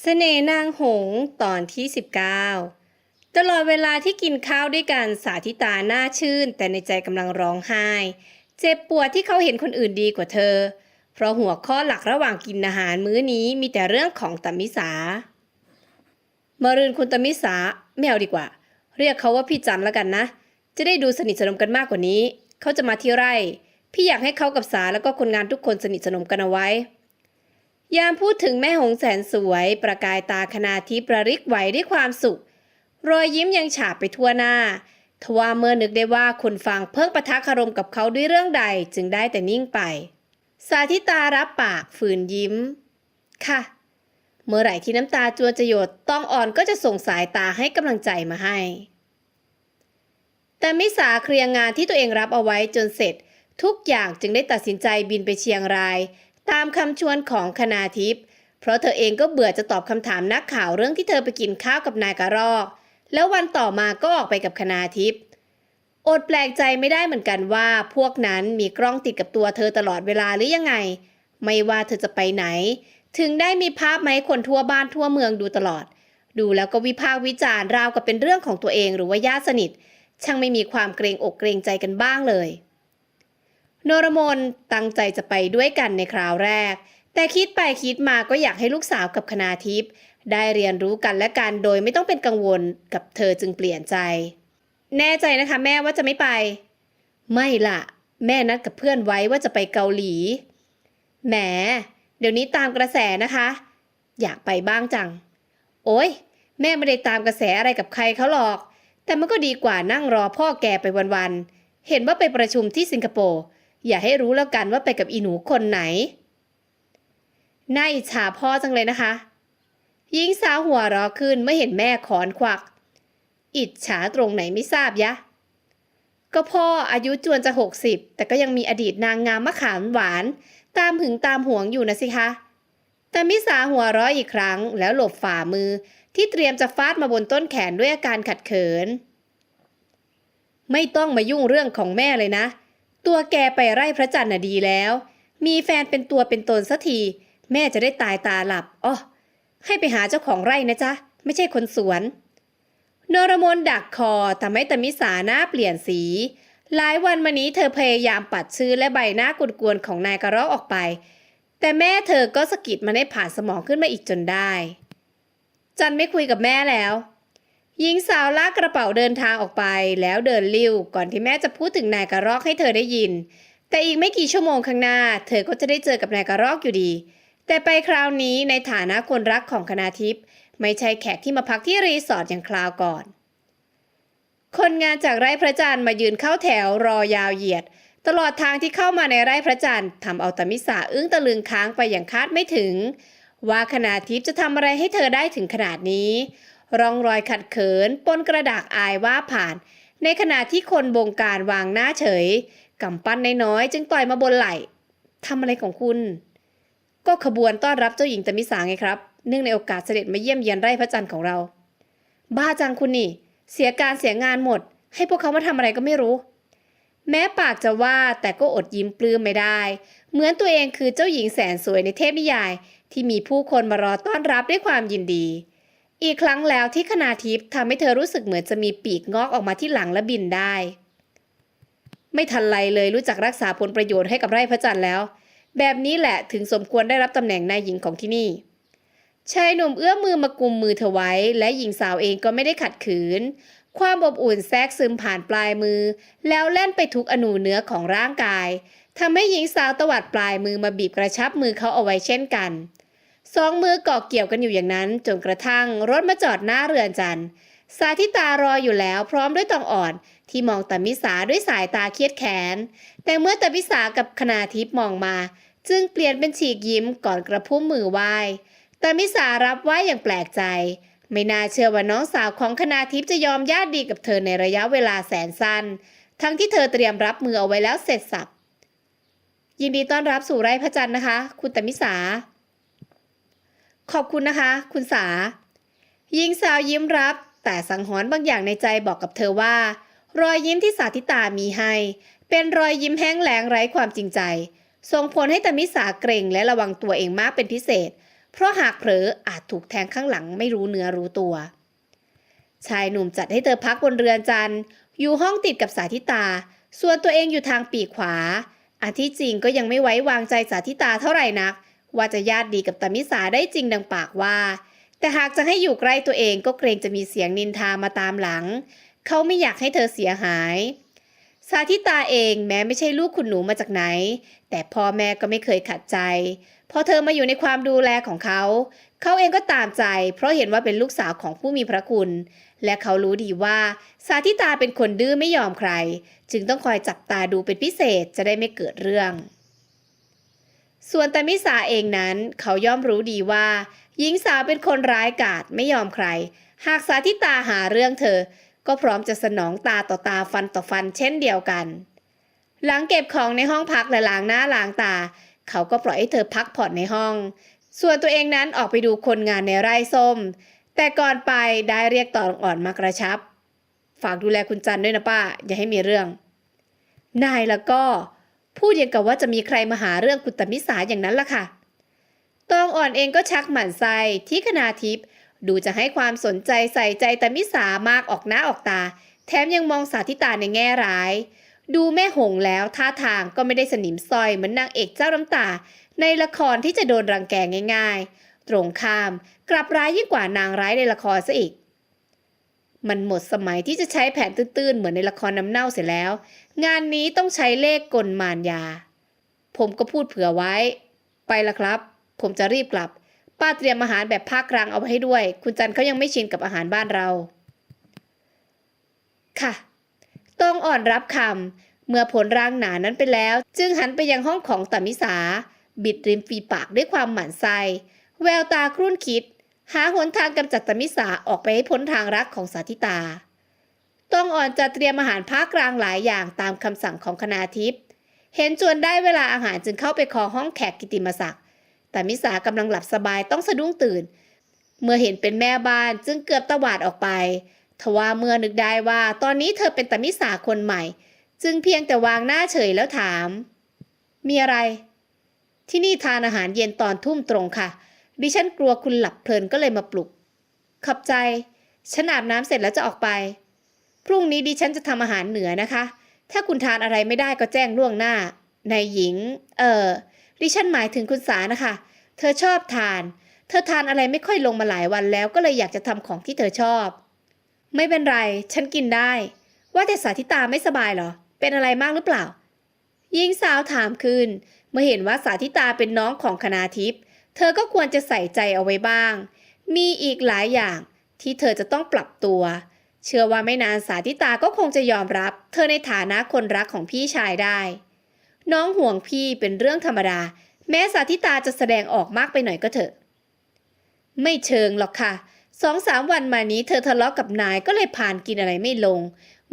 เสน่ห์นางหงตอนที่ 19 ตลอดเวลาที่กินข้าวด้วยกันสาธิตาหน้าชื่น แต่ในใจกำลังร้องไห้ เจ็บปวดที่เขาเห็นคนอื่นดีกว่าเธอ เพราะหัวข้อหลักระหว่างกินอาหารมื้อนี้มีแต่เรื่องของตมิสามารืนคุณตมิสาไม่เอาดีกว่า เรียกเขาว่าพี่จันแล้วกันนะ จะได้ดูสนิทสนมกันมากกว่านี้ เขาจะมาที่ไร่ พี่อยากให้เขากับสาแล้วก็คนงานทุกคนสนิทสนมกันเอาไว้ ยามพูดถึงแม่หงแสนสวย ประกายตาคณาทิประริกไหวด้วยความสุข รอยยิ้มยังฉาบไปทั่วหน้า ทว่าเมื่อนึกได้ว่าคนฟังเพิ่งประทะคารมกับเขาด้วยเรื่องใดจึงได้แต่นิ่งไป สาธิตารับปากฝืนยิ้ม ค่ะ เมื่อไหร่ที่น้ำตาจวนจะหยดต้องอ่อนก็จะส่งสายตาให้กำลังใจมาให้ แต่มิสาเคลียร์งานที่ตัวเองรับเอาไว้จนเสร็จ ทุกอย่างจึงได้ตัดสินใจบินไปเชียงราย ตามคำชวนของคณาทิพย์เพราะเธอเองก็เบื่อจะตอบคำถามนักข่าวเรื่องที่เธอไปกินข้าวกับนายกระรอก แล้ววันต่อมาก็ออกไปกับคณาทิพย์อดแปลกใจไม่ได้เหมือนกันว่า พวกนั้นมีกล้องติดกับตัวเธอตลอดเวลาหรือยังไง ไม่ว่าเธอจะไปไหน ถึงได้มีภาพไหมคนทั่วบ้านทั่วเมืองดูตลอด ดูแล้วก็วิพากษ์วิจารณ์ราวกับเป็นเรื่องของตัวเองหรือว่าญาติสนิท ช่างไม่มีความเกรงอกเกรงใจกันบ้างเลย นรมนตั้งใจจะไปด้วยกันในคราวแรก แต่คิดไปคิดมาก็อยากให้ลูกสาวกับคณาทิพย์ได้เรียนรู้กันและกันโดยไม่ต้องเป็นกังวลกับเธอจึงเปลี่ยนใจ แน่ใจนะคะแม่ว่าจะไม่ไป ไม่ละแม่นัดกับเพื่อนไว้ว่าจะไปเกาหลี แหม เดี๋ยวนี้ตามกระแสนะคะ อยากไปบ้างจัง โอ้ยแม่ไม่ได้ตามกระแสอะไรกับใครเขาหรอก แต่มันก็ดีกว่านั่งรอพ่อแกไปวันๆ เห็นว่าไปประชุมที่สิงคโปร์ อย่าให้รู้แล้วกันว่าไปกับอีหนูคนไหนน่าอิจฉาพ่อจังเลยนะคะหญิงสาวหัวเราะขึ้นเมื่อเห็นแม่ขอนควัก อิจฉาตรงไหนไม่ทราบยะ ก็พ่ออายุจวนจะหกสิบแต่ก็ยังมีอดีตนางงามมะขามหวาน ตามหึงตามหวงอยู่นะสิคะแต่มิสาหัวเราะอีกครั้ง แล้วหลบฝ่ามือที่เตรียมจะฟาดมาบนต้นแขนด้วยอาการขัดเขิน ไม่ต้องมายุ่งเรื่องของแม่เลยนะ ตัวแกไปไร่พระจันทร์น่ะดีแล้ว มีแฟนเป็นตัวเป็นตนสักที แม่จะได้ตายตาหลับอ๋อให้ไปหาเจ้าของไร่นะจ๊ะ ไม่ใช่คนสวนโนรมนดักคอทำให้ตมิสาหน้าเปลี่ยนสี หลายวันมานี้เธอพยายามปัดชื่อและใบหน้ากวนๆของนายกระรอกออกไป แต่แม่เธอก็สะกิดมันให้ผ่านสมองขึ้นมาอีกจนได้ จันไม่คุยกับแม่แล้ว หญิงสาวลากกระเป๋าเดินทางออกไป แล้วเดินลิ้วก่อนที่แม่จะพูดถึงนายกระรอกให้เธอได้ยิน แต่อีกไม่กี่ชั่วโมงข้างหน้า เธอก็จะได้เจอกับนายกระรอกอยู่ดี แต่ไปคราวนี้ในฐานะคนรักของคณาทิพย์ไม่ใช่แขกที่มาพักที่รีสอร์ทอย่างคราวก่อน คนงานจากไร่พระจันทร์มายืนเข้าแถวรอยาวเหยียด ตลอดทางที่เข้ามาในไร่พระจันทร์ทำเอาตามิสาอึ้งตะลึงค้างไปอย่างคาดไม่ถึง ว่าคณาทิพย์จะทำอะไรให้เธอได้ถึงขนาดนี้ ร่องรอยขัดเขินปนกระดากอายว่าผ่าน ในขณะที่คนบงการวางหน้าเฉยกำปั้นน้อยๆจึงต่อยมาบนไหล่ทำอะไรของคุณ ก็ขบวนต้อนรับเจ้าหญิงตมิสาไงครับ เนื่องในโอกาสเสด็จมาเยี่ยมเยียนไร่พระจันทร์ของเรา บ้าจังคุณนี่ เสียการเสียงานหมด ให้พวกเขามาทำอะไรก็ไม่รู้ แม้ปากจะว่าแต่ก็อดยิ้มปลื้มไม่ได้ เหมือนตัวเองคือเจ้าหญิงแสนสวยในเทพนิยาย ที่มีผู้คนมารอต้อนรับด้วยความยินดี อีกครั้งแล้วที่คณาทิพย์ทำให้เธอรู้สึกเหมือนจะมีปีกงอกออกมาที่หลังและบินได้ ไม่ทันไรเลยรู้จักรักษาผลประโยชน์ให้กับไร่พระจันทร์แล้ว แบบนี้แหละถึงสมควรได้รับตำแหน่งนายหญิงของที่นี่ชายหนุ่มเอื้อมมือมากุมมือเธอไว้ และหญิงสาวเองก็ไม่ได้ขัดขืน ความอบอุ่นแทรกซึมผ่านปลายมือ แล้วแล่นไปทุกอนูเนื้อของร่างกายทำให้หญิงสาวตวัดปลายมือมาบีบกระชับมือเขาเอาไว้เช่นกัน สองมือเกาะเกี่ยวกันอยู่อย่างนั้น จนกระทั่งรถมาจอดหน้าเรือนจันทร์สาธิตารออยู่แล้วพร้อมด้วยตองอ่อน ที่มองตามิสาด้วยสายตาเครียดแค้นแต่เมื่อตามิสากับคณาทิพย์มองมา จึงเปลี่ยนเป็นฉีกยิ้มก่อนกระพุ้มมือไหว้ตามิสารับไหว้อย่างแปลกใจ ไม่น่าเชื่อว่าน้องสาวของคณาทิพย์จะยอมญาติดีกับเธอในระยะเวลาแสนสั้น ทั้งที่เธอเตรียมรับมือเอาไว้แล้วเสร็จสับยินดีต้อนรับสู่ไร่พระจันทร์นะคะ คุณตามิสา ขอบคุณนะคะ คุณสาหญิงสาวยิ้มรับ แต่สังหรณ์บางอย่างในใจบอกกับเธอว่า รอยยิ้มที่สาธิตามีให้ เป็นรอยยิ้มแห้งแล้งไร้ความจริงใจ ส่งผลให้ตมิสาเกรงและระวังตัวเองมากเป็นพิเศษ เพราะหากเผลออาจถูกแทงข้างหลังไม่รู้เนื้อรู้ตัว ชายหนุ่มจัดให้เธอพักบนเรือนจันทร์อยู่ห้องติดกับสาธิตา ส่วนตัวเองอยู่ทางปีกขวาอันที่จริงก็ยังไม่ไว้วางใจสาธิตาเท่าไหร่นัก ว่าจะญาติดีกับตามิสาได้จริงดังปากว่า แต่หากจะให้อยู่ใกล้ตัวเองก็เกรงจะมีเสียงนินทามาตามหลัง เขาไม่อยากให้เธอเสียหาย สาธิตาเองแม้ไม่ใช่ลูกคุณหนูมาจากไหน แต่พ่อแม่ก็ไม่เคยขัดใจ พอเธอมาอยู่ในความดูแลของเขา เขาเองก็ตามใจ เพราะเห็นว่าเป็นลูกสาวของผู้มีพระคุณ และเขารู้ดีว่าสาธิตาเป็นคนดื้อไม่ยอมใคร จึงต้องคอยจับตาดูเป็นพิเศษจะได้ไม่เกิดเรื่อง ส่วนตามิสาเองนั้นเขาย่อมรู้ดีว่า หญิงสาวเป็นคนร้ายกาจไม่ยอมใคร หากสาธิตาหาเรื่องเธอ ก็พร้อมจะสนองตาต่อตาฟันต่อฟันเช่นเดียวกัน หลังเก็บของในห้องพักและล้างหน้าล้างตา เขาก็ปล่อยให้เธอพักผ่อนในห้อง ส่วนตัวเองนั้นออกไปดูคนงานในไร่ส้ม แต่ก่อนไปได้เรียกต่องอ่อนมากระชับ ฝากดูแลคุณจันด้วยนะป้าอย่าให้มีเรื่อง นายแล้วก็ พูดอย่างกับว่าจะมีใครมาหาเรื่องคุณตมิสาอย่างนั้นล่ะค่ะ ตองอ่อนเองก็ชักหมั่นไส้ที่คณาทิพย์ดูจะให้ความสนใจใส่ใจตมิสามากออกหน้าออกตา แถมยังมองสาธิตาในแง่ร้าย ดูแม่หงแล้วท่าทางก็ไม่ได้สนิมซอยเหมือนนางเอกเจ้าน้ำตา ในละครที่จะโดนรังแกง่าย ๆ ตรงข้ามกลับร้ายยิ่งกว่านางร้ายในละครซะอีก มันหมดสมัยที่จะใช้แผนตื้นๆ เหมือนในละครน้ำเน่าเสร็จแล้ว งานนี้ต้องใช้เลขกลมารยา ผมก็พูดเผื่อไว้ ไปละครับ ผมจะรีบกลับ ป้าเตรียมอาหารแบบภาคกลางเอาไว้ให้ด้วย คุณจันเขายังไม่ชินกับอาหารบ้านเรา ค่ะ ต้องอ่อนรับคำเมื่อผลร่างหนานั้นไปแล้ว จึงหันไปยังห้องของตามิสา บิดริมฝีปากด้วยความหมั่นไส้แววตาครุ่นคิด หาหนทางกำจัดตมิสาออกไปให้พ้นทางรักของสาธิตา ต้องอ่อนจะเตรียมอาหารภาคกลางหลายอย่างตามคำสั่งของคณาทิพย์ เห็นจวนได้เวลาอาหารจึงเข้าไปคอห้องแขกกิติมศักดิ์ แต่มิสากำลังหลับสบายต้องสะดุ้งตื่น เมื่อเห็นเป็นแม่บ้านจึงเกือบตวาดออกไป ทว่าเมื่อนึกได้ว่าตอนนี้เธอเป็นตมิสาคนใหม่ จึงเพียงแต่วางหน้าเฉยแล้วถาม มีอะไร ที่นี่ทานอาหารเย็นตอนทุ่มตรงค่ะ ดิฉันกลัวคุณหลับเพลินก็เลยมาปลุก ขอบใจ ฉันอาบน้ำเสร็จแล้วจะออกไป พรุ่งนี้ดิฉันจะทำอาหารเหนือนะคะ ถ้าคุณทานอะไรไม่ได้ก็แจ้งล่วงหน้า นายหญิง เออ ดิฉันหมายถึงคุณสานะคะ เธอชอบทาน เธอทานอะไรไม่ค่อยลงมาหลายวันแล้วก็เลยอยากจะทำของที่เธอชอบ ไม่เป็นไร ฉันกินได้ ว่าแต่สาธิตาไม่สบายเหรอ เป็นอะไรมากหรือเปล่าหญิงสาวถามคืนเมื่อเห็นว่าสาธิตาเป็นน้องของคณาทิพย์ เธอก็ควรจะใส่ใจเอาไว้บ้าง มีอีกหลายอย่างที่เธอจะต้องปรับตัว เชื่อว่าไม่นานสาธิตาก็คงจะยอมรับ เธอในฐานะคนรักของพี่ชายได้ น้องห่วงพี่เป็นเรื่องธรรมดา แม้สาธิตาจะแสดงออกมากไปหน่อยก็เถอะ ไม่เชิงหรอกค่ะสองสามวันมานี้เธอทะเลาะกับนายก็เลยผ่านกินอะไรไม่ลง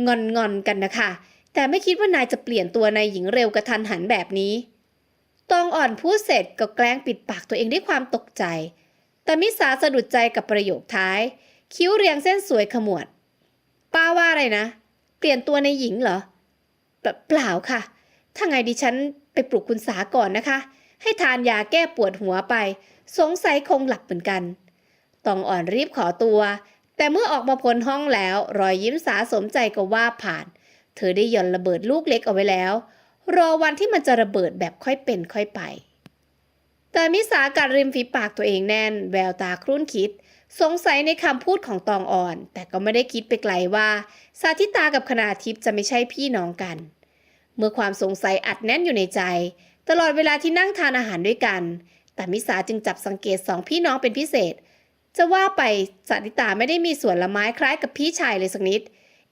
งอนงอนกันนะคะ แต่ไม่คิดว่านายจะเปลี่ยนตัวนายหญิงเร็วกระทันหันแบบนี้ ตองอ่อนพูดเสร็จก็แกล้งปิดปากตัวเองด้วยความตกใจ แต่มิสาสะดุดใจกับประโยคท้าย คิ้วเรียงเส้นสวยขมวด ป้าว่าอะไรนะ เปลี่ยนตัวในหญิงเหรอเปปล่าค่ะ ถ้าไงดิฉันไปปลุกคุณสาก่อนนะคะ ให้ทานยาแก้ปวดหัวไป สงสัยคงหลับเหมือนกัน ตองอ่อนรีบขอตัว แต่เมื่อออกมาพ้นห้องแล้ว รอยยิ้มสาสมใจก็ว่าผ่าน เธอได้หย่อนระเบิดลูกเล็กเอาไว้แล้ว รอวันที่มันจะระเบิดแบบค่อยเป็นค่อยไป แต่มิสากัดริมฝีปากตัวเองแน่น แววตาครุ่นคิด สงสัยในคำพูดของตองอ่อน แต่ก็ไม่ได้คิดไปไกลว่า สาธิตากับคณาทิพย์จะไม่ใช่พี่น้องกัน เมื่อความสงสัยอัดแน่นอยู่ในใจ ตลอดเวลาที่นั่งทานอาหารด้วยกัน แต่มิสาจึงจับสังเกตสองพี่น้องเป็นพิเศษ จะว่าไปสาธิตาไม่ได้มีส่วนละไม้คล้ายกับพี่ชายเลยสักนิด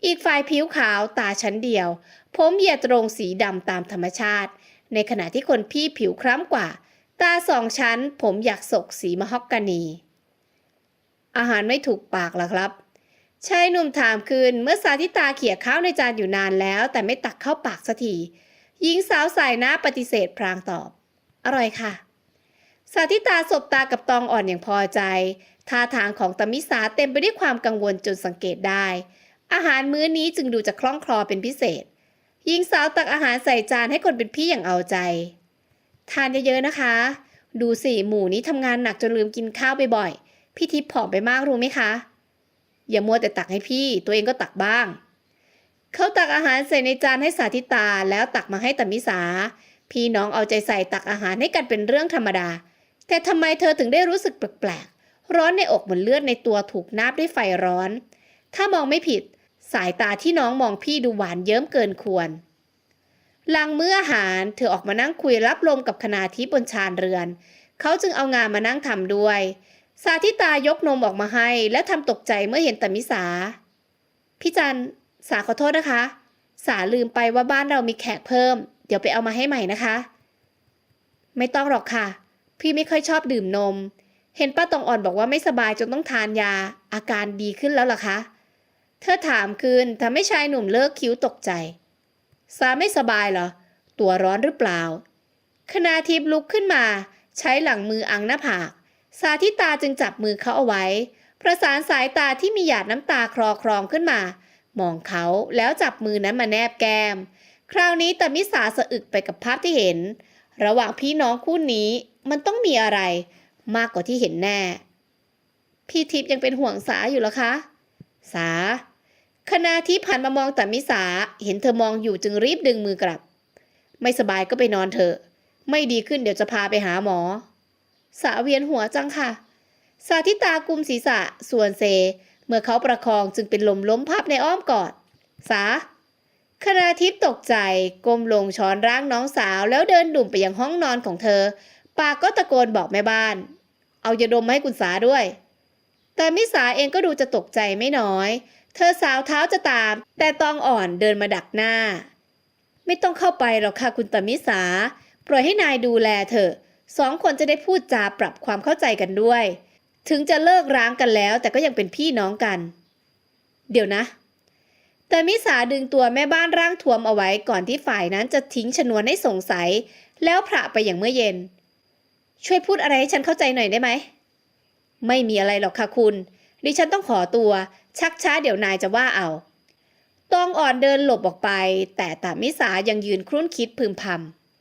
อีกฝ่ายผิวขาวตาชั้นเดียว ผมเหยียดตรงสีดำตามธรรมชาติ ในขณะที่คนพี่ผิวคล้ำกว่า ตาสองชั้น ผมอยากศกสีมะฮอกกานี อาหารไม่ถูกปากหรอครับชายหนุ่มถามคืนเมื่อสาธิตาเขี่ยข้าวในจานอยู่นานแล้ว แต่ไม่ตักเข้าปากสักทีหญิงสาวสายหน้าปฏิเสธพลางตอบ อร่อยค่ะ สาธิตาสบตากับตองอ่อนอย่างพอใจท่าทางของตมิสาเต็มไปด้วยความกังวลจนสังเกตได้ อาหารมื้อนี้จึงดูจะคล่องคลอเป็นพิเศษหญิงสาวตักอาหารใส่จานให้คนเป็นพี่อย่างเอาใจ ทานเยอะๆนะคะ ดูสิหมูนี้ทำงานหนักจนลืมกินข้าวไปบ่อยพี่ทิพย์ผอมไปมากรู้ไหมคะ อย่ามัวแต่ตักให้พี่ ตัวเองก็ตักบ้าง เขาตักอาหารใส่ในจานให้สาธิตาแล้วตักมาให้ตมิสา พี่น้องเอาใจใส่ตักอาหารให้กันเป็นเรื่องธรรมดา แต่ทำไมเธอถึงได้รู้สึกแปลกๆร้อนในอกเหมือนเลือดในตัวถูกนาบด้วยไฟร้อน ถ้ามองไม่ผิด สายตาที่น้องมองพี่ดูหวานเยิ้มเกินควร หลังมื้ออาหารเธอออกมานั่งคุยรับลมกับคณาทิพย์บนชานเรือน เขาจึงเอางานมานั่งทำด้วย สาธิตายกนมออกมาให้ และทำตกใจเมื่อเห็นตมิสา พี่จันสาขอโทษนะคะ สาลืมไปว่าบ้านเรามีแขกเพิ่ม เดี๋ยวไปเอามาให้ใหม่นะคะ ไม่ต้องหรอกค่ะ พี่ไม่ค่อยชอบดื่มนม เห็นป้าตองอ่อนบอกว่าไม่สบายจนต้องทานยา อาการดีขึ้นแล้วล่ะคะ เธอถามคืนทำให้ชายหนุ่มเลิกคิ้วตกใจ สาไม่สบายเหรอ ตัวร้อนหรือเปล่า คณาทิพย์ลุกขึ้นมา ใช้หลังมืออังหน้าผาก สาธิตาจึงจับมือเขาเอาไว้ ประสานสายตาที่มีหยาดน้ำตาคลอคลองขึ้นมา มองเขาแล้วจับมือนั้นมาแนบแก้ม คราวนี้ตามิสาสะอึกไปกับภาพที่เห็น ระหว่างพี่น้องคู่นี้มันต้องมีอะไร มากกว่าที่เห็นแน่ พี่ทิพย์ยังเป็นห่วงสาอยู่หรอคะ สา คณาทิพย์หันมามองแต่มิสาเห็นเธอมองอยู่จึงรีบดึงมือกลับ ไม่สบายก็ไปนอนเถอะ ไม่ดีขึ้นเดี๋ยวจะพาไปหาหมอ สาเวียนหัวจังค่ะ สาธิตากุมศีรษะ ส่วนเซ เมื่อเขาประคองจึงเป็นลมล้มพับในอ้อมกอด สาคณาทิพย์ตกใจก้มลงช้อนร่างน้องสาวแล้วเดินดุ่มไปยังห้องนอนของเธอ ปากก็ตะโกนบอกแม่บ้าน เอายาดมมาให้คุณสาด้วย แต่มิสาเองก็ดูจะตกใจไม่น้อย เธอสาวเท้าจะตาม แต่ตองอ่อนเดินมาดักหน้า ไม่ต้องเข้าไปหรอกค่ะคุณตมิสา ปล่อยให้นายดูแลเถอะสองคนจะได้พูดจาปรับความเข้าใจกันด้วย ถึงจะเลิกร้างกันแล้ว แต่ก็ยังเป็นพี่น้องกัน เดี๋ยวนะ แต่มิสาดึงตัวแม่บ้านร่างทวมเอาไว้ก่อนที่ฝ่ายนั้นจะทิ้งชนวนให้สงสัย แล้วพระไปอย่างเมื่อเย็น ช่วยพูดอะไรให้ฉันเข้าใจหน่อยได้ไหม ไม่มีอะไรหรอกค่ะคุณ ดิฉันต้องขอตัว ชักช้าเดี๋ยวนายจะว่าเอา ตองอ่อนเดินหลบออกไป แต่ตามิสายังยืนครุ่นคิดพึมพ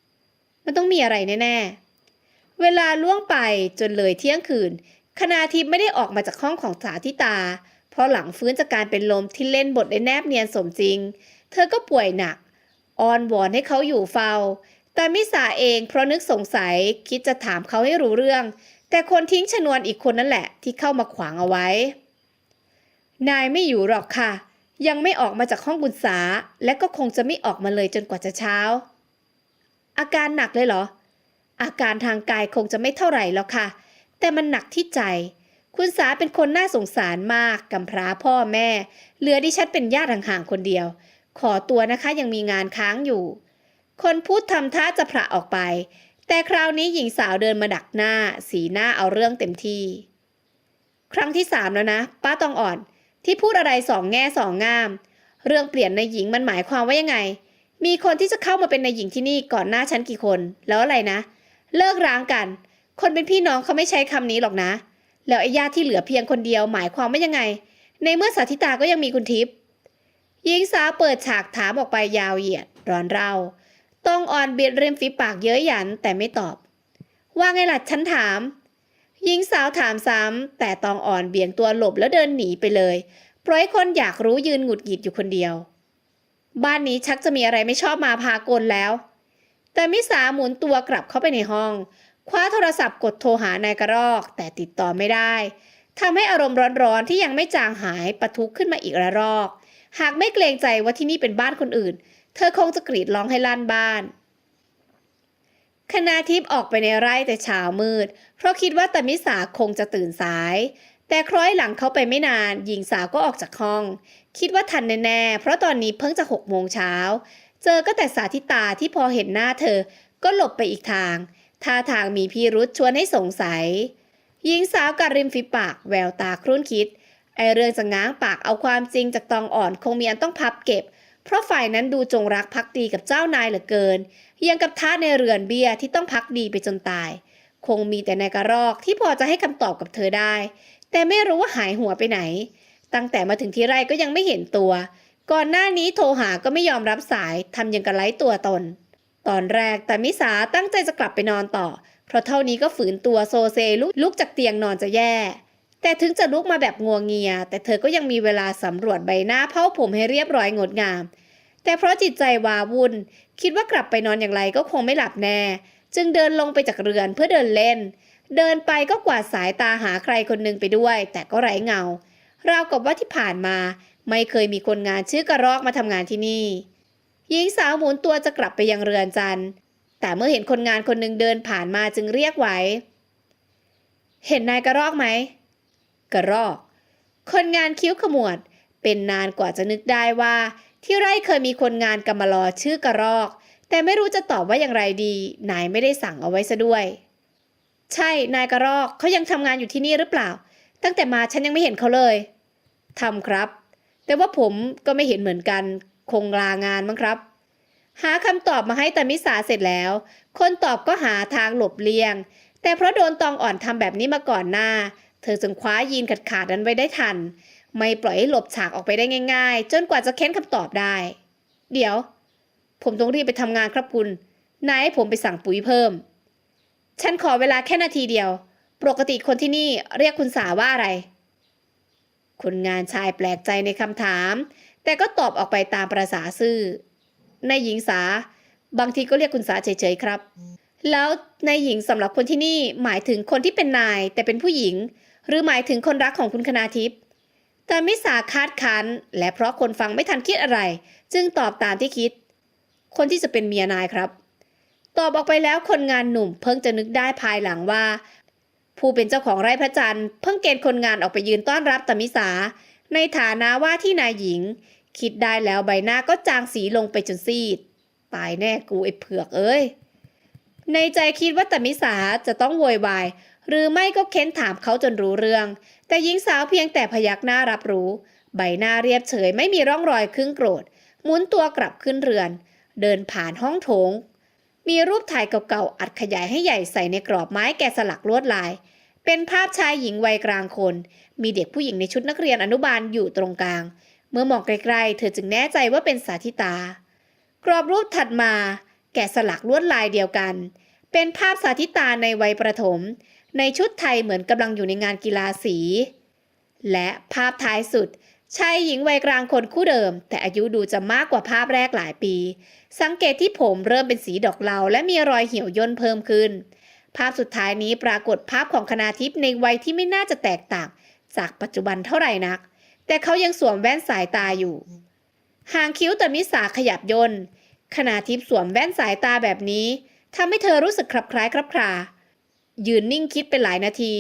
ำมันต้องมีอะไรแน่ๆ เวลาล่วงไปจนเลยเที่ยงคืน คณาทิพย์ไม่ได้ออกมาจากห้องของสาธิตา เพราะหลังฟื้นจากการเป็นลมที่เล่นบทได้แนบเนียนสมจริง เธอก็ป่วยหนัก อ้อนวอนให้เขาอยู่เฝ้าแต่มิสาเองเพราะนึกสงสัยคิดจะถามเขาให้รู้เรื่อง แต่คนทิ้งชนวนอีกคนนั่นแหละ ที่เข้ามาขวางเอาไว้ นายไม่อยู่หรอกค่ะ ยังไม่ออกมาจากห้องบุญษา และก็คงจะไม่ออกมาเลยจนกว่าจะเช้า อาการหนักเลยเหรอ อาการทางกายคงจะไม่เท่าไหร่หรอกค่ะ แต่มันหนักที่ใจ คุณสาเป็นคนน่าสงสารมากกำพร้าพ่อแม่ เหลือดิฉันเป็นญาติห่างๆคนเดียว ขอตัวนะคะยังมีงานค้างอยู่ คนพูดทำท่าจะผละออกไป แต่คราวนี้หญิงสาวเดินมาดักหน้า สีหน้าเอาเรื่องเต็มที่ ครั้งที่สามแล้วนะ ป้าตองอ่อน ที่พูดอะไรสองแง่สองงาม เรื่องเปลี่ยนในหญิงมันหมายความว่ายังไง มีคนที่จะเข้ามาเป็นในหญิงที่นี่ก่อนหน้าฉันกี่คน แล้วอะไรนะ เลิกร้างกัน คนเป็นพี่น้องเขาไม่ใช้คำนี้หรอกนะ แล้วไอ้ญาติที่เหลือเพียงคนเดียวหมายความว่ายังไง ในเมื่อสาธิตาก็ยังมีคุณทิพย์หญิงสาวเปิดฉากถามออกไปยาวเหยียดร้อนเรา ต้องอ่อนเบียดริมฝีปากเย้ยหยันแต่ไม่ตอบ ว่าไงล่ะฉันถามหญิงสาวถามซ้ำแต่ตองอ่อนเบี่ยงตัวหลบแล้วเดินหนีไปเลยปล่อยคนอยากรู้ยืนหงุดหงิดอยู่คนเดียว บ้านนี้ชักจะมีอะไรไม่ชอบมาพากลแล้ว แต่มิสาหมุนตัวกลับเข้าไปในห้อง คว้าโทรศัพท์กดโทรหานายกระรอก แต่ติดต่อไม่ได้ทำให้อารมณ์ร้อนๆที่ยังไม่จางหายปะทุขึ้นมาอีกระรอก หากไม่เกรงใจว่าที่นี่เป็นบ้านคนอื่น เธอคงจะกรีดร้องให้ลั่นบ้านคณาทิพย์ออกไปในไร่แต่เช้ามืด เพราะคิดว่าตมิสาคงจะตื่นสาย แต่คล้อยหลังเขาไปไม่นาน หญิงสาวก็ออกจากห้อง คิดว่าทันแน่ๆ เพราะตอนนี้เพิ่งจะหกโมงเช้า เจอก็แต่สาธิตาที่พอเห็นหน้าเธอ ก็หลบไปอีกทาง ท่าทางมีพิรุษชวนให้สงสัย หญิงสาวกัดริมฝีปากแววตาครุ่นคิด ไอเรื่องจะง้างปากเอาความจริงจากตองอ่อนคงมีอันต้องพับเก็บเเพราะฝ่ายนั้นดูจงรักภักดีกับเจ้านายเหลือเกิน ยังกับท้าในเรือนเบียร์ที่ต้องพักดีไปจนตาย คงมีแต่นายกระรอกที่พอจะให้คำตอบกับเธอได้ แต่ไม่รู้ว่าหายหัวไปไหน ตั้งแต่มาถึงที่ไร่ก็ยังไม่เห็นตัว ก่อนหน้านี้โทรหาก็ไม่ยอมรับสายทำยังกระไร้ตัวตน ตอนแรกแต่มิสาตั้งใจจะกลับไปนอนต่อ เพราะเท่านี้ก็ฝืนตัวโซเซลุกจากเตียงนอนจะแย่ แต่ถึงจะลุกมาแบบงัวเงีย แต่เธอก็ยังมีเวลาสำรวจใบหน้าเผ้าผมให้เรียบร้อยงดงาม แต่เพราะจิตใจวาวุ่น คิดว่ากลับไปนอนอย่างไรก็คงไม่หลับแน่ จึงเดินลงไปจากเรือนเพื่อเดินเล่น เดินไปก็กวาดสายตาหาใครคนหนึ่งไปด้วย แต่ก็ไร้เงา ราวกับว่าที่ผ่านมา ไม่เคยมีคนงานชื่อกระรอกมาทำงานที่นี่ หญิงสาวหมุนตัวจะกลับไปยังเรือนจันทร์แต่เมื่อเห็นคนงานคนหนึ่งเดินผ่านมาจึงเรียกไว้ เห็นนายกระรอกไหม กระรอก คนงานคิ้วขมวด เป็นนานกว่าจะนึกได้ว่า ที่ไร่เคยมีคนงานกำมะลอชื่อกระรอก แต่ไม่รู้จะตอบว่าอย่างไรดี นายไม่ได้สั่งเอาไว้ซะด้วย ใช่นายกระรอกเขายังทำงานอยู่ที่นี่หรือเปล่า ตั้งแต่มาฉันยังไม่เห็นเขาเลยทำครับ แต่ว่าผมก็ไม่เห็นเหมือนกันคงลางานมั้งครับ หาคำตอบมาให้ตามิสาเสร็จแล้ว คนตอบก็หาทางหลบเลี่ยง แต่เพราะโดนตองอ่อนทำแบบนี้มาก่อนหน้า เธอจึงคว้ายีนขาดขาดนั้นไว้ได้ทัน ไม่ปล่อยให้หลบฉากออกไปได้ง่าย ๆ จนกว่าจะเค้นคำตอบได้ เดี๋ยว ผมต้องรีบไปทำงานครับคุณ นายให้ผมไปสั่งปุ๋ยเพิ่ม ฉันขอเวลาแค่นาทีเดียว ปกติคนที่นี่เรียกคุณสาว่าอะไร คนงานชายแปลกใจในคำถาม แต่ก็ตอบออกไปตามประษาซื่อ ในหญิงสา บางทีก็เรียกคุณสาเฉยๆครับแล้วในหญิงสำหรับคนที่นี่หมายถึงคนที่เป็นนายแต่เป็นผู้หญิง หรือหมายถึงคนรักของคุณคณาทิพย์แต่มิสาคาดคันและเพราะคนฟังไม่ทันคิดอะไร จึงตอบตามที่คิด คนที่จะเป็นเมียนายครับ ตอบออกไปแล้วคนงานหนุ่มเพิ่งจะนึกได้ภายหลังว่า ผู้เป็นเจ้าของไร่พระจันทร์เพิ่งเกณฑ์คนงานออกไปยืนต้อนรับตมิสา ในฐานะว่าที่นายหญิง คิดได้แล้วใบหน้าก็จางสีลงไปจนซีด ตายแน่กูไอ้เผือกเอ้ยในใจคิดว่าตมิสาจะต้องโวยวาย หรือไม่ก็เค้นถามเขาจนรู้เรื่อง แต่หญิงสาวเพียงแต่พยักหน้ารับรู้ ใบหน้าเรียบเฉยไม่มีร่องรอยครึ่งโกรธ หมุนตัวกลับขึ้นเรือน เดินผ่านห้องโถง มีรูปถ่ายเก่าๆอัดขยายให้ใหญ่ใส่ในกรอบไม้แกะสลักลวดลาย เป็นภาพชายหญิงวัยกลางคน มีเด็กผู้หญิงในชุดนักเรียนอนุบาลอยู่ตรงกลาง เมื่อมองไกลๆ เธอจึงแน่ใจว่าเป็นสาธิตากรอบรูปถัดมา แกะสลักลวดลายเดียวกัน เป็นภาพสาธิตาในวัยประถม ในชุดไทยเหมือนกำลังอยู่ในงานกีฬาสี และภาพท้ายสุดชายหญิงวัยกลางคนคู่เดิม แต่อายุดูจะมากกว่าภาพแรกหลายปี สังเกตที่ผมเริ่มเป็นสีดอกเหลาและมีรอยเหี่ยวย่นเพิ่มขึ้น ภาพสุดท้ายนี้ปรากฏภาพของคณาทิพย์ในวัยที่ไม่น่าจะแตกต่าง จากปัจจุบันเท่าไหร่นัก แต่เขายังสวมแว่นสายตาอยู่หางคิ้วตามิสาขยับย่นคณาทิพย์สวมแว่นสายตาแบบนี้ทำให้เธอรู้สึกคลับคล้ายคลับคลา ยืนนิ่งคิดไปหลายนาที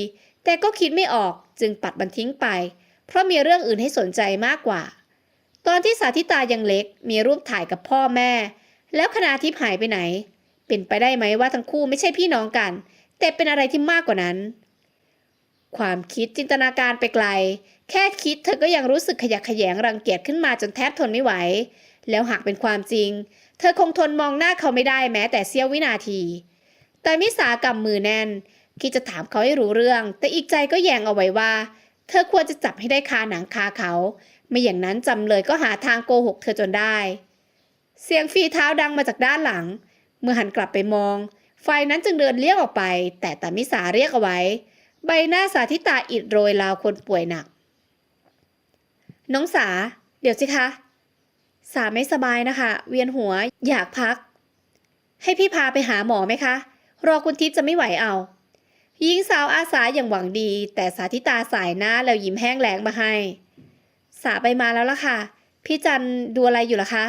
แต่ก็คิดไม่ออกจึงปัดมันทิ้งไป เพราะมีเรื่องอื่นให้สนใจมากกว่า ตอนที่สาธิตายังเล็กมีรูปถ่ายกับพ่อแม่ แล้วคณาทิพย์หายไปไหน เป็นไปได้ไหมว่าทั้งคู่ไม่ใช่พี่น้องกัน แต่เป็นอะไรที่มากกว่านั้น ความคิดจินตนาการไปไกล แค่คิดเธอก็ยังรู้สึกขยะแขยงรังเกียจขึ้นมาจนแทบทนไม่ไหว แล้วหากเป็นความจริง เธอคงทนมองหน้าเขาไม่ได้แม้แต่เสี้ยววินาที แต่มิสากำมือแน่น คิดจะถามเขาให้รู้เรื่อง แต่อีกใจก็แยงเอาไว้ว่า เธอควรจะจับให้ได้คาหนังคาเขา ไม่อย่างนั้นจำเลยก็หาทางโกหกเธอจนได้ เสียงฝีเท้าดังมาจากด้านหลัง เมื่อหันกลับไปมองไฟนั้นจึงเดินเลี้ยงออกไป แต่ตามิสาเรียกเอาไว้ ใบหน้าสาธิตาอิดโรยราวคนป่วยหนัก น้องสา เดี๋ยวสิคะ สาไม่สบายนะคะ เวียนหัวอยากพัก ให้พี่พาไปหาหมอไหมคะ รอคุณทิพย์จะไม่ไหวเอาหญิงสาวอาสาอย่างหวังดี แต่สาธิตาสายหน้าแล้วยิ้มแห้งแล้งมาให้ สาไปมาแล้วล่ะค่ะ พี่จันดูอะไรอยู่ล่ะคะ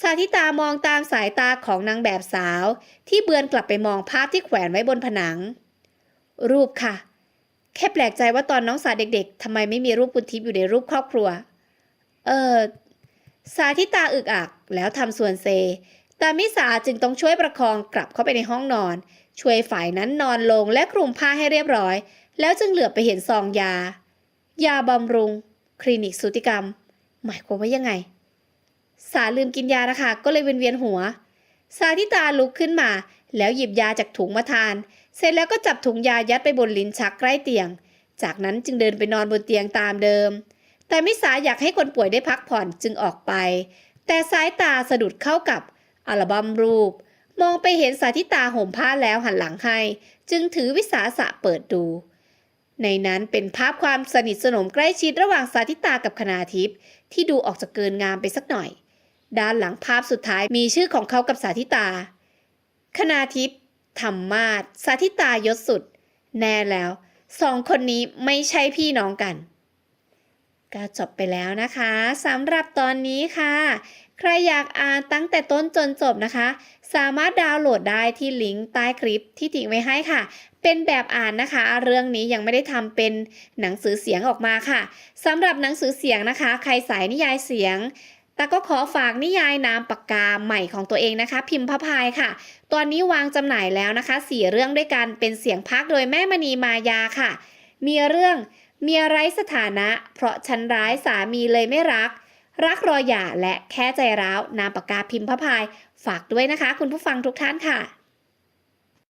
สาธิตามองตามสายตาของนางแบบสาว ที่เบือนกลับไปมองภาพที่แขวนไว้บนผนัง รูปค่ะ แค่แปลกใจว่าตอนน้องสาเด็กๆทำไมไม่มีรูปคุณทิพย์อยู่ในรูปครอบครัว เออสาธิตาอึกอักแล้วทำส่วนเซ แตามิสาจึงต้องช่วยประคองกลับเข้าไปในห้องนอน ช่วยฝ่ายนั้นนอนลงและคลุมผ้าให้เรียบร้อย แล้วจึงเหลือไปเห็นซองยา ยาบำรุง คลินิกสูติกรรม หมายความว่ายังไง สาลืมกินยานะคะก็เลยเวียนเวียนหัว สาธิตาลุกขึ้นมา แล้วหยิบยาจากถุงมาทาน เสร็จแล้วก็จับถุงยายัดไปบนลิ้นชักใกล้เตียง จากนั้นจึงเดินไปนอนบนเตียงตามเดิม แต่มิสาอยากให้คนป่วยได้พักผ่อนจึงออกไป แต่สายตาสะดุดเข้ากับ อัลบั้มรูป มองไปเห็นสาธิตาห่มผ้าแล้วหันหลังให้ จึงถือวิสาสะเปิดดู ในนั้นเป็นภาพความสนิทสนมใกล้ชิดระหว่างสาธิตากับคณาทิพย์ที่ดูออกจะเกินงามไปสักหน่อย ด้านหลังภาพสุดท้ายมีชื่อของเขากับสาธิตา คณาทิพย์ธรรมาศสาธิตายศสุด แน่แล้ว สองคนนี้ไม่ใช่พี่น้องกัน ก็จบไปแล้วนะคะสำหรับตอนนี้ค่ะ ใครอยากอ่านตั้งแต่ต้นจนจบนะคะ สามารถดาวน์โหลดได้ที่ลิงก์ใต้คลิปที่ทิ้งไว้ให้ค่ะ เป็นแบบอ่านนะคะ เรื่องนี้ยังไม่ได้ทำเป็นหนังสือเสียงออกมาค่ะสำหรับหนังสือเสียงนะคะ ใครสายนิยายเสียงแต่ก็ขอฝากนิยายนามปากกาใหม่ของตัวเองนะคะ พิมพ์พะพายค่ะ ตอนนี้วางจำหน่ายแล้วนะคะสี่เรื่องด้วยกันเป็นเสียงพักโดยแม่มณีมายาค่ะ มีเรื่อง เมียไร้สถานะ เพราะฉันร้ายสามีเลยไม่รัก รักรอหย่าและแค่ใจร้าวนามปากกาพิมพ์พระพาย ฝากด้วยนะคะ คุณผู้ฟังทุกท่านค่ะ